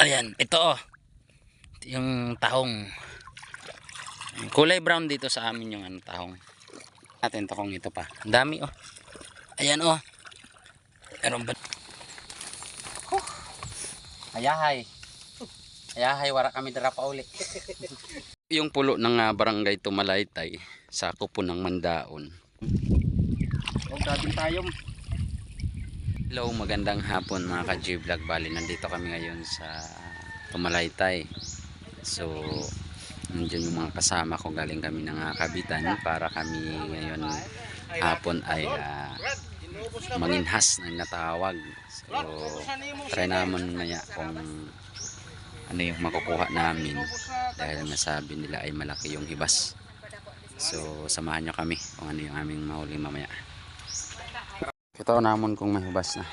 Ayan, ito oh. Yung tahong. Kulay brown dito sa amin yung ano, tahong. Atin to kung ito pa. Ang dami oh. Ayan oh. Meron ba? Huh. Ayahay. Ayahay, wara kami dara pa uli. yung pulo ng ah, barangay Tumalaytay sa kupo ng Mandaon. Oh, grabe tayong. Hello, magandang hapon mga ka-G-Vlog. Bali, nandito kami ngayon sa Tumalaytay. So, nandiyan yung mga kasama ko. Galing kami ng ah, Kabitan para kami ngayon hapon ay ah, manginhas ng natawag. So, try naman maya kung ano yung makukuha namin dahil nasabi nila ay malaki yung hibas. So, samahan nyo kami kung ano yung aming mahuli mamaya. Ito namon kung may hubas na.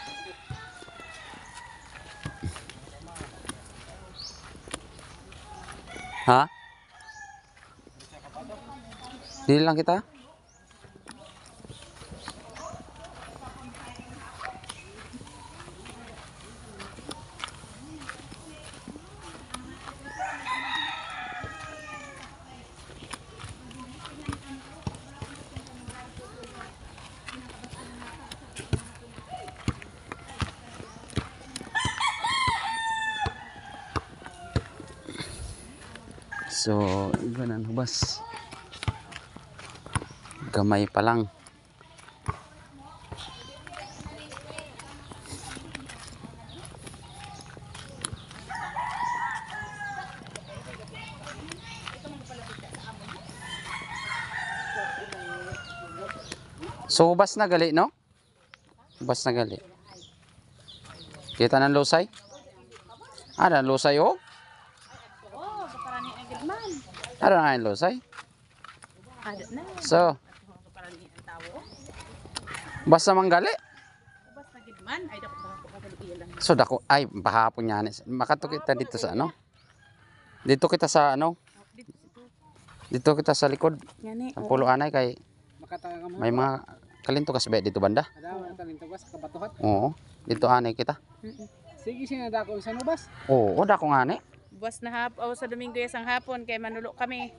Ha? Dili lang kita? So, hubas. Gamay pa lang. So, hubas na gali, no? Hubas na gali. Kita ng lusay? Ah, ng lusay, oh? Man. Ano na yung lusay? Ada na. So, Kaparani ang tao. basta manggali. Bas agad man. Ay, dapat lang. So dako ay bahapon yan. Makato kita dito sa ano? Dito kita sa ano? Dito ito. Dito kita sa likod. Ang pulo anay kay may mga kalinto kas ba dito banda? Ada bas kabatuhan. Oo. Dito anay kita. Sige sinada ko sa nubas. Oo, dako nga ni. Bas na hap, o sa Domingo isang hapon, kay manulo kami.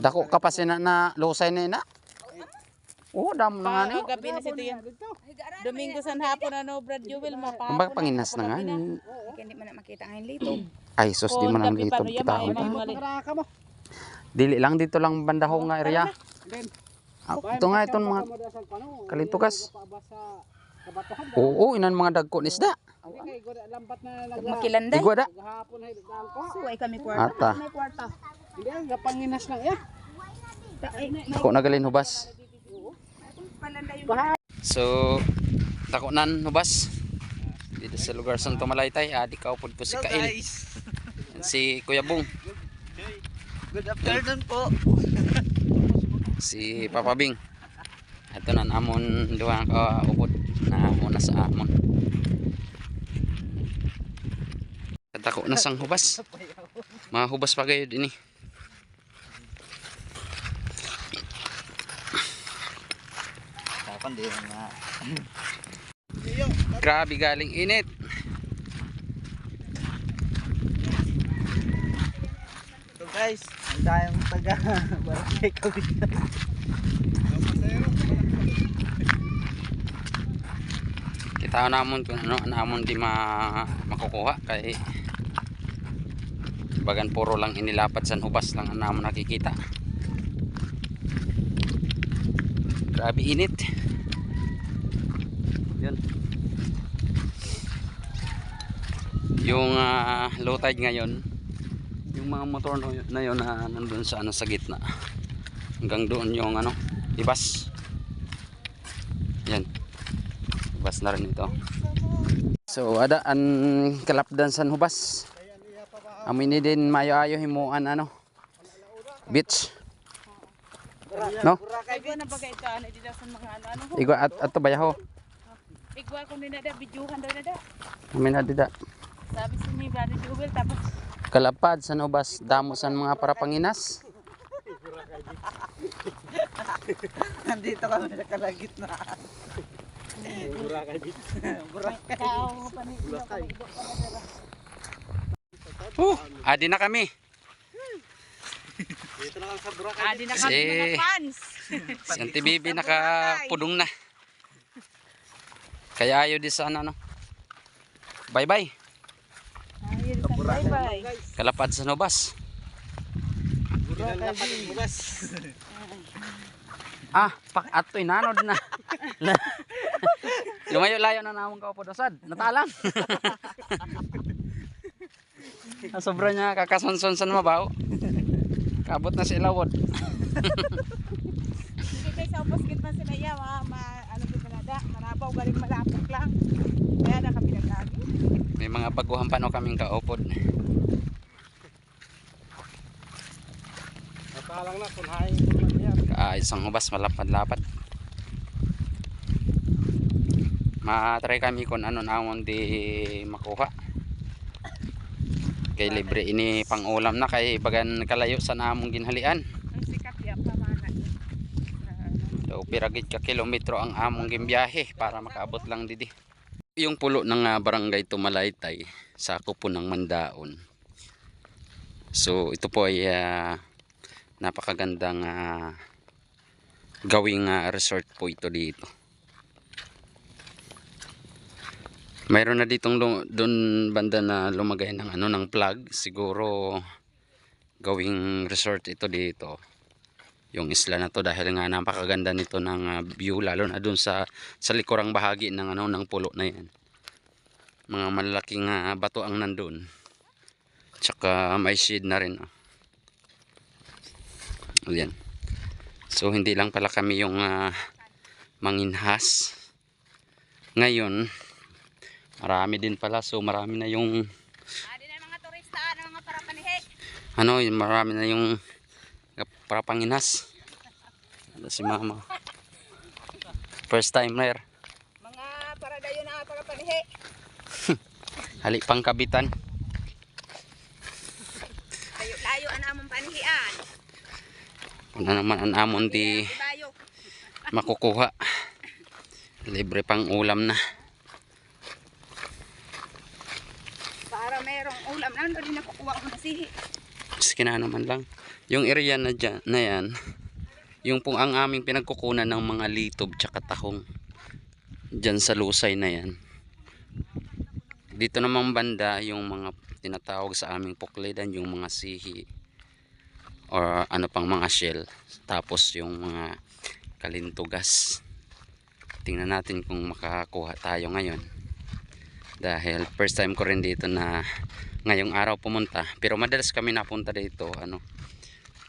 Dako ka pa sina na lusay ni na. Oo, damo na nga ni. Gabi na sito yan. Domingo san hapon, ano, Brad Jewel, mapahapon. Kumbaga panginas na nga. Hindi mo na makita ngayon lito. Ay, sus, di dito paano yan, kita. Dili lang dito lang banda ho nga area. Ah, ito nga itong mga kalintukas. Oo, inan mga dagko ni isda. Hindi kay lambat na nag Makilanday. Igwa da. gahapon ay daan ko. Suway kami kwarta. Ata. May kwarta. Hindi ang gapanginas lang ya. Ako nagalin hubas. So, takunan hubas. Dito sa lugar sa Tumalaytay, adi ka upod ko si Kail. Si Kuya Bong, Good afternoon po. si Papa Bing. Ito na amon duha ka upod na una sa amon. Katako na sang hubas. Mga hubas pa kayo din eh. Grabe galing init. So guys, ang tayong taga barangay Kabitan. kita namon kung ano namon di ma makukuha kay bagan puro lang inilapad sa hubas lang ang namon nakikita. Grabe init. Yun. Yung ah, low tide ngayon yung mga motor na yun- na na nandun sa ano sa gitna. Hanggang doon yung ano ibas. Yan. Hubas na rin ito. So, ada an kalapdan san hubas. Amin ni din mayo-ayo himuan ano. Beach. No? Igwa na bagay ito, ano, dito sa mga ano, ano. ho. Igwa at ato bayaho. Igwa ko nila da, bidyuhan daw na da. Amin na dida. Sabi sa ni Brad Jewel, tapos, Kalapad san hubas damo san mga para panginas. Nandito kami nakalagit na. kao pa ni. Oh, adi na kami. Dito na lang sa Boracay. Adi na kami Si- mga fans. Si Auntie Bibi nakapudong na. Kaya ayaw di sana no. Bye bye. Ayun, bye bye. Kalapad sa Nobas. Ah, pak atoy nanod na. Lumayo-layo na namong kaupo dosad. Natalang. Ah, Sobra niya kakasonson sa mabaw. Kabot na si Ilawod. Sige guys, sa upos gitna sila ya, ma, ma ano ko malada, marabaw galing malapok lang. Kaya na kami nagkagi. May mga baguhan pa no kaming kaupod. Natalang na, kunhain ko lang yan. Kaayos ang ubas, malapad-lapad. Ma-try kami kung ano naon di makuha. Kay libre ini pang ulam na kay bagan kalayo sa namong ginhalian. So piragid ka kilometro ang among gimbiyahe para makaabot lang didi. Yung pulo ng barangay Tumalaytay sa kupo ng Mandaon. So ito po ay ah, napakagandang ah, gawing ah, resort po ito dito. Mayroon na ditong doon banda na lumagay ng ano ng plug. Siguro gawing resort ito dito yung isla na to dahil nga napakaganda nito ng ah, view lalo na dun sa sa likurang bahagi ng ano ng pulo na yan. Mga malalaking ah, bato ang nandun. Tsaka may shade na rin oh. So hindi lang pala kami yung ah, manginhas. Ngayon marami din pala so marami na yung na mga turista, ano mga parapanihe. ano marami na yung para panginas Ano si mama first timer Mga paradayo na parapanihe. hali pang kabitan Layo-layo ang among panihian. kung ano naman ang amon di Layo. makukuha libre pang ulam na Para merong ulam na, hindi na kukuha ko na sihi. Maski na naman lang. Yung area na, dyan, na yan, yung pong ang aming pinagkukunan ng mga litob tsaka tahong. Dyan sa lusay na yan. Dito namang banda, yung mga tinatawag sa aming puklidan, yung mga sihi or ano pang mga shell. Tapos yung mga kalintugas. Tingnan natin kung makakakuha tayo ngayon. Dahil first time ko rin dito na ngayong araw pumunta. Pero madalas kami napunta dito ano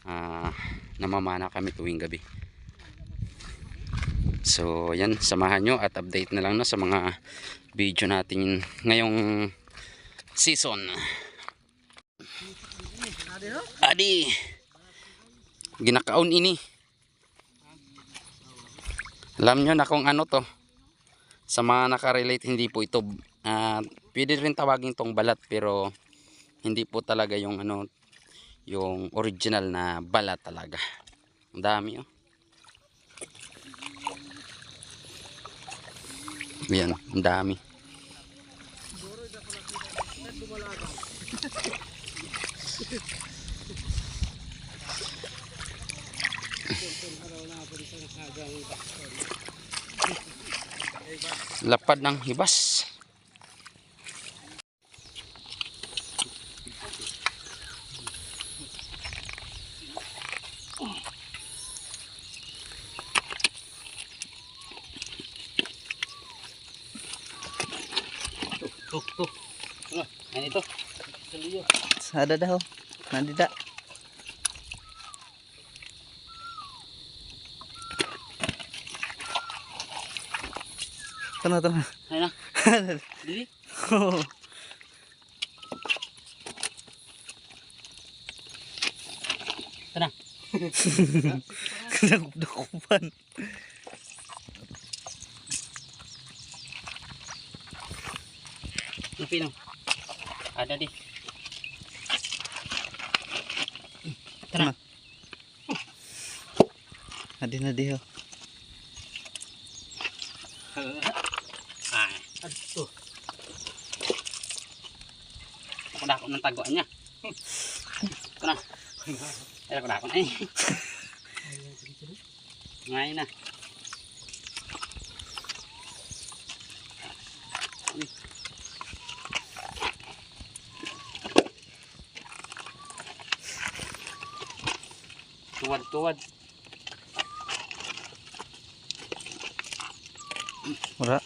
ah, namamana kami tuwing gabi. So yan samahan nyo at update na lang no, sa mga video natin ngayong season. Adi! Ginakaon ini. Alam nyo na kung ano to. Sa mga nakarelate hindi po ito ah, pwede rin tawagin tong balat pero hindi po talaga yung ano yung original na balat talaga. Ang dami oh. Yan ang dami. Lapad ng hibas Tuh, tuh. Ano, yan ito. Sada daw. Nandida. Tana, tana. Ayun na. Dili. Tara. Nakupan. Napino. Ada di. Tara. Adi na diho. Ah. Aduh. Dako ng taguan niya. Ito na. Ay, ako dako na. Ngayon na. Tuwad-tuwad. Wala.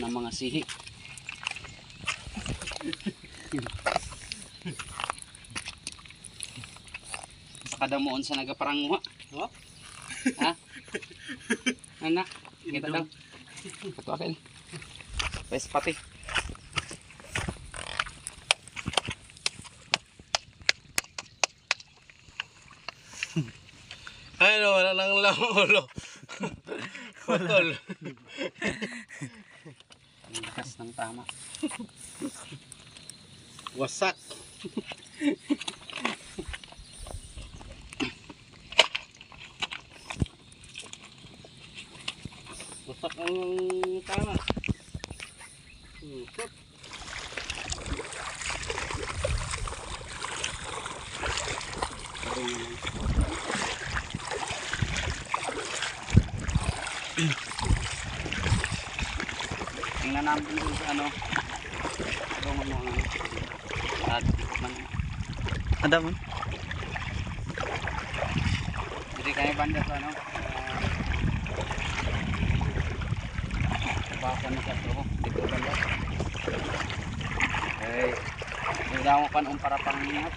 Ng mga sihi. sa kadamuon sa nagaparanguha. Oh? ha? Anak, kita daw. Ito akin. Pes pati. Ano, wala nang lamulo. Putol. Ang lakas ng tama. Wasak ang tama. Wasak. Tingnan namin dun sa ano. Ano mo ano. At man. Ada mo? Hindi kaya banda sa ano. Baka na sa to. Dito banda. Eh, Nagdawa pa noong para pangingat.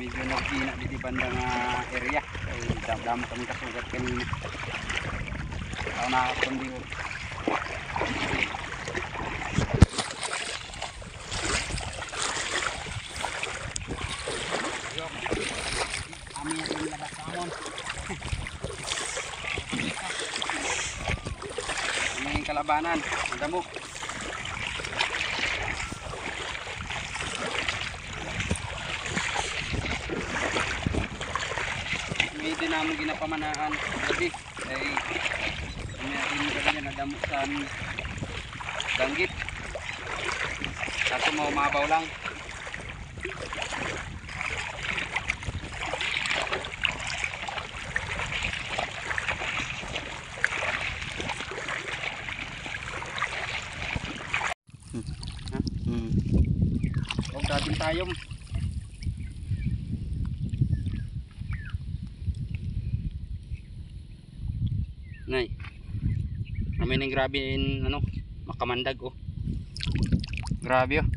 Medyo nagkina dito banda nga area. Ay, damo kami kasugat kanina. Ako nakakakundi ko. Kami yung labas sa amon. Kalabanan. Ang damo. May din namin ginapamanaan gabi. Ay, may din kami na damo sa danggit. Kaso mau mabaw lang. Hmm. Huwag natin tayong. Nay. Kami nang grabe in, ano, makamandag oh. Grabe oh.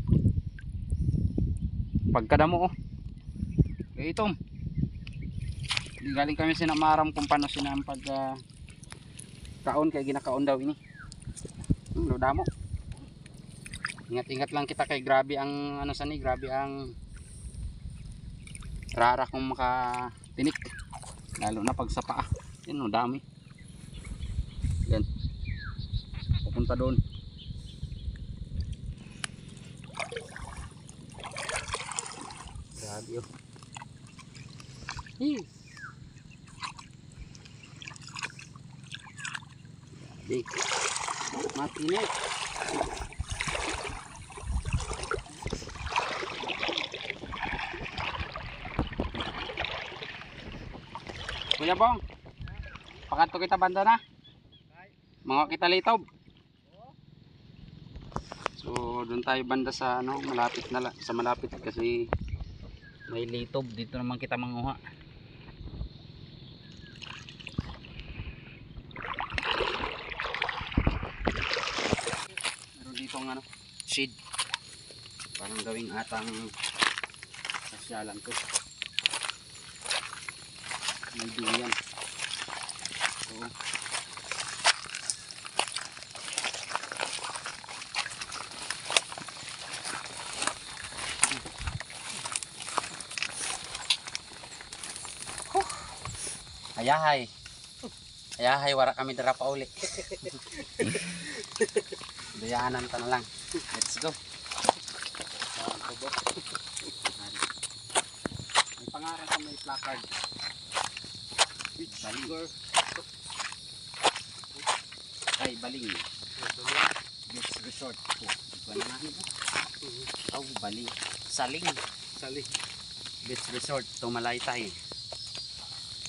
Pagkadamo oh. Eh itom. Galing kami sinamaram kung paano sinampag ah, kaon kay ginakaon daw ini. Hmm, damo. Ingat-ingat lang kita kay grabe ang ano sa ni, grabe ang rara kung makatinik. Lalo na pag sa paa. Yan oh, dami. Yan. Pupunta doon. Grabe oh. Hee. Grabe. Matinit. Kuya Bong. Pakanto kita banda na. Mga kita litob. So, doon tayo banda sa ano, malapit na sa malapit kasi may litob dito naman kita manguha. Meron dito ang ano, shade. Parang gawing atang sasyalan to. May duyan. So, Ayahay. Ayahay, wara kami dara pa uli. Dayanan ta na lang. Let's go. May pangalan sa may placard. Baling. Ay, baling. Beach Resort. Iba na. Oh, baling. Saling. Sali. Beach Resort, Tumalaytay.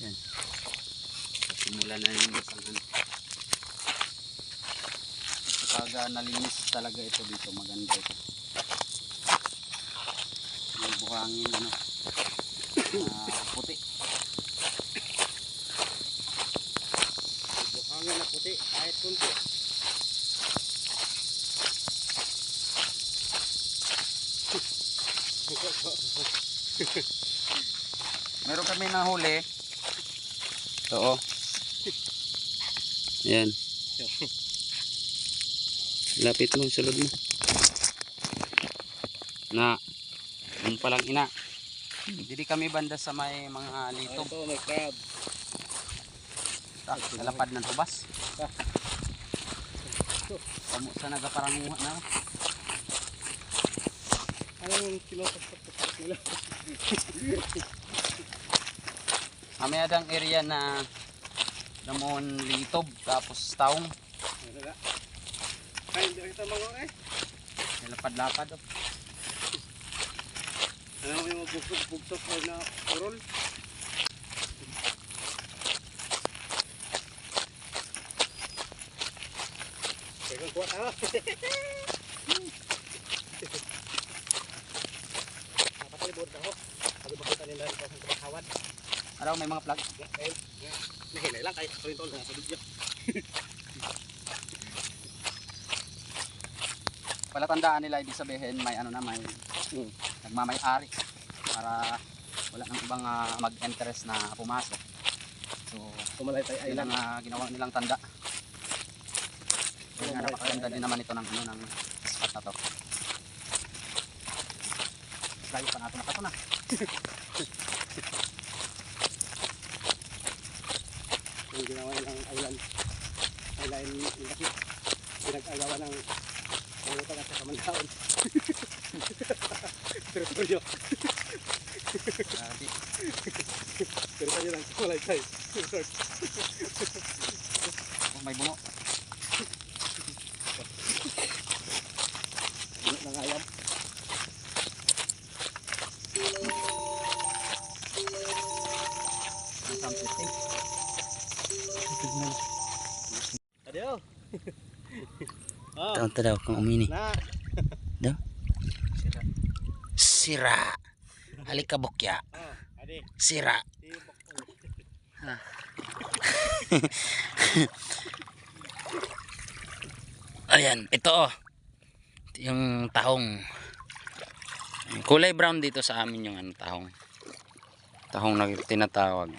Yan. Simula na yung isang ano. Kapag ah, nalinis talaga ito dito, maganda ito. May buhangin ano, ah, puti. Buhangin na puti. Kahit kunti. Meron kami nahuli. Ito oh. Yan. Lapit mo, sulod mo. Na. Yung palang ina. Hindi kami banda sa may mga litob. Ito, may crab. Ah, kalapad ng tubas. Kamu sa nagaparanguha na. Ano yung kinutok-tok nila? Kami adang area na namon litob tapos taong? Ay, kita mga eh. lapad-lapad. Oh. Ano yung magbukod-bugtok ko na urol? Teka, kuha tayo. Napatalibod ako. Sabi ba kita nila ito sa kumakawan? Ano may mga plug? Eh, Nahinay lang kay Corintol na sa video. Palatandaan nila ibig sabihin may ano na may nagmamay-ari para wala nang ibang ah, mag-interest na pumasok. So, Tumalay tayo yun ang ah, ginawa nilang tanda. Kaya nga napakaganda din naman ito ng ano ng spot na to. Layo pa natin nakato na. yung ginawa nilang island. Island yung laki. Pinag-agawa ng pangutan at saka mandaon. Teritoryo teritoryo ng Kumalaytay resort Oh, may bungo. Adio oh Taon daw kung umini. na Sira. Alikabokya. oh adi Sira. tibok Ayan, ito oh. Yung tahong. Kulay brown dito sa amin yung ano, tahong. Tahong na tinatawag.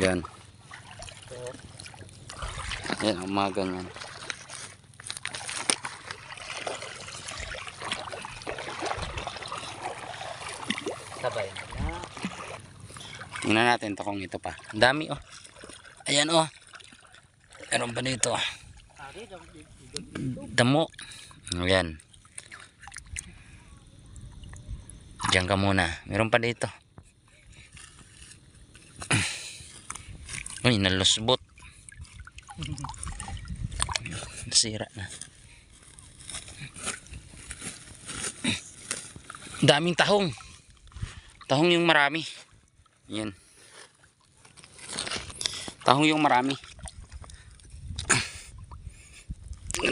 Yan. Yan, ang mga ganyan. sabay na Tingnan natin to kung ito pa. Ang dami oh. Ayan oh. Meron pa dito. Damo. Ayan. Diyan ka muna. Meron pa dito. Uy, nalusbot. Nasira na. Daming tahong. Tahong yung marami. Yan. Tahong yung marami.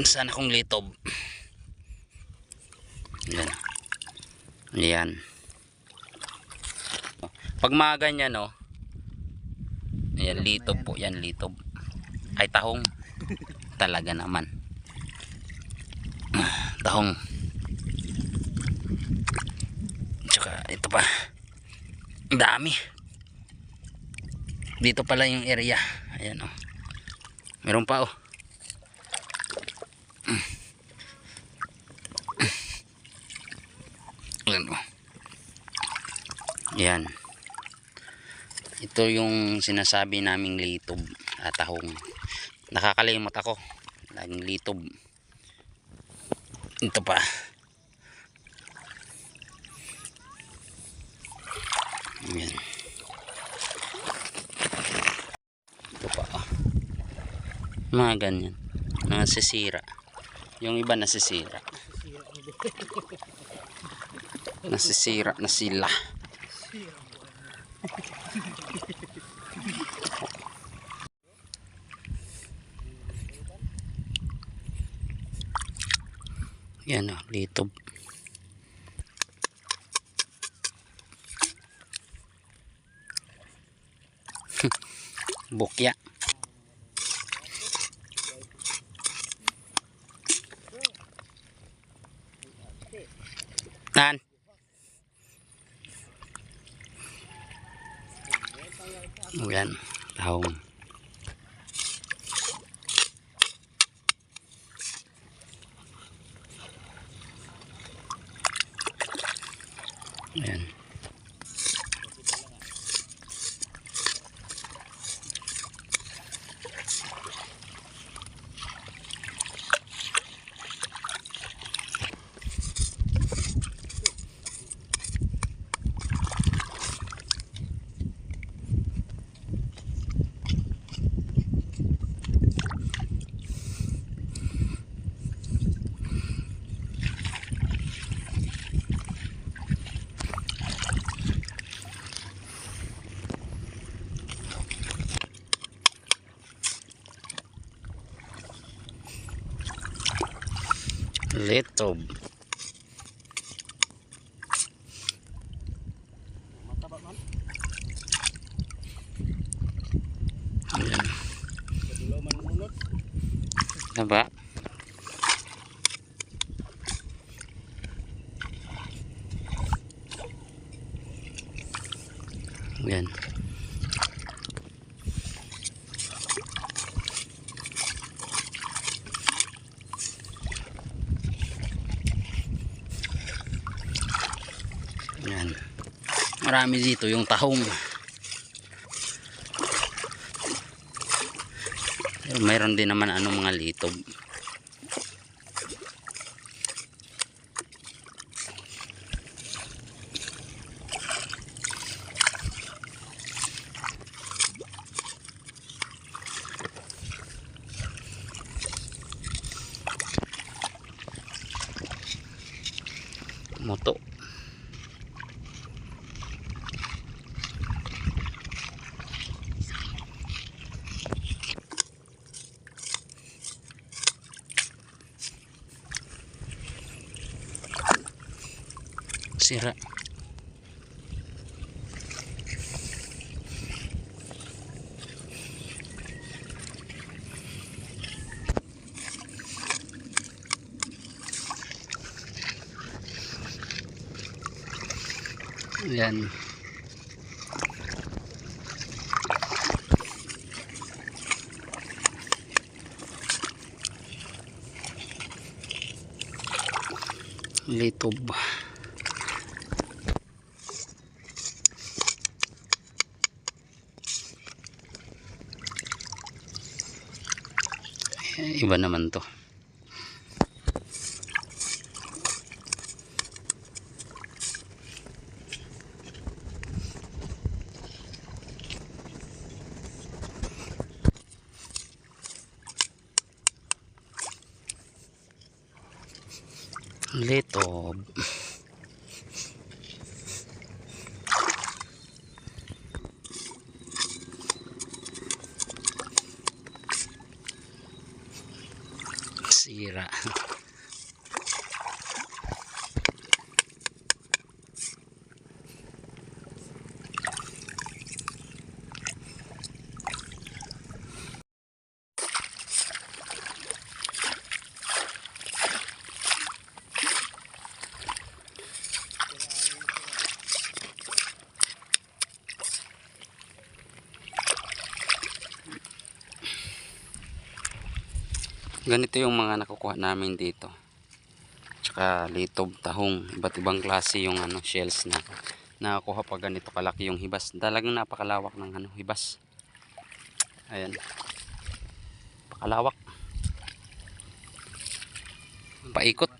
Sana kong litob. Yan. Yan. Pag mga ganyan, no. Ayan, litob po. Yan, litob. Ay, tahong. Talaga naman. Tahong. Tsaka, ito pa. Dami. Dito pala yung area. Ayan, oh. Meron pa, oh. Ayan, oh. Yan. ito yung sinasabi naming litob at tahong nakakalimot ako laging litob ito pa. Yan ito pa oh. mga ganyan. Nasisira yung iba nasisira. Nasisira na sila yan o litob bukya Nan. Yan, tahong. Yan. Litob. Mataba man. Yan. Kadulaw man munot. Diba? Yan. Yan. Marami dito yung tahong. Pero mayroon din naman ano mga litob. Moto. Sira. Yan. Litob. Iba naman to. Litob. Sira. Ganito yung mga nakukuha namin dito tsaka litob tahong iba't ibang klase yung ano shells na nakakuha pa ganito kalaki yung hibas. Talagang napakalawak ng ano, hibas. Ayan. Pakalawak. Paikot.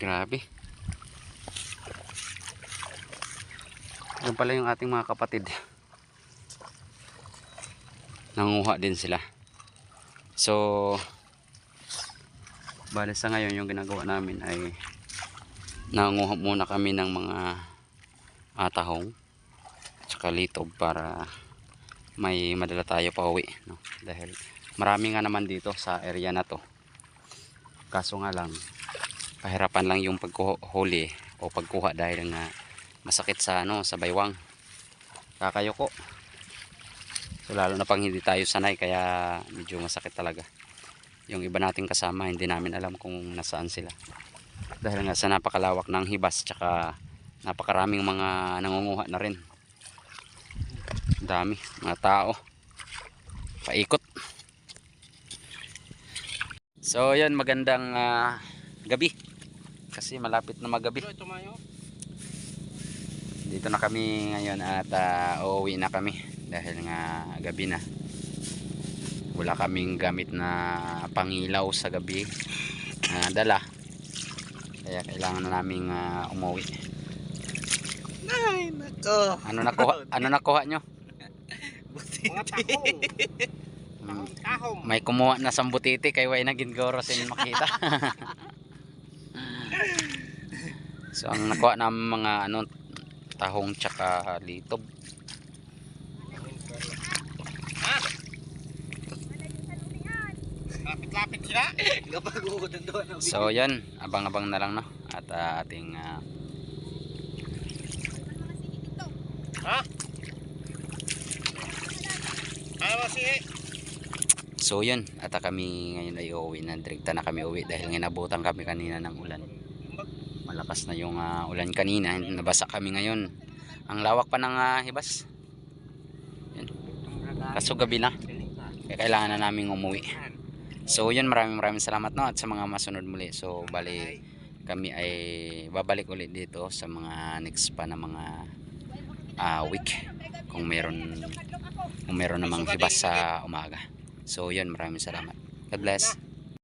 Grabe. Yan pala yung ating mga kapatid. Nanguha din sila. So, bale sa ngayon yung ginagawa namin ay nanguha muna kami ng mga atahong tsaka litob para may madala tayo pa uwi no? dahil marami nga naman dito sa area na to. Kaso nga lang pahirapan lang yung pagkuhuli o pagkuha dahil nga masakit sa ano sa baywang. Kakayoko so lalo na pang hindi tayo sanay kaya medyo masakit talaga. Yung iba nating kasama hindi namin alam kung nasaan sila. Dahil nga sa napakalawak ng hibas tsaka napakaraming mga nangunguha na rin. Dami mga tao. Paikot. So yan magandang ah, gabi. Kasi malapit na magabi. Dito na kami ngayon at ah, uuwi na kami dahil nga gabi na. Wala kaming gamit na pangilaw sa gabi na dala. Kaya kailangan na naming ah, umuwi. Ay, nako. ano nakuha ano nakuha nyo? Mga tahong. Hmm, Tahong. may kumuha na sambutiti kay way na gingoro sin makita. So ang nakuha namin mga ano tahong tsaka litob Lapit-lapit sila. So yan, abang-abang na lang no at ah, ating ah, Ano ba si So yun, at ah, kami ngayon ay uuwi na direkta na kami uwi dahil nabutan kami kanina ng ulan. Malakas na yung ah, ulan kanina, nabasa kami ngayon. Ang lawak pa ng ah, hibas. Kaso gabi na, kaya kailangan na namin umuwi. So yun, maraming maraming salamat no at sa mga masunod muli. So bali kami ay babalik ulit dito sa mga next pa na mga ah, week kung meron kung meron namang hibas sa umaga. So yun, maraming salamat. God bless.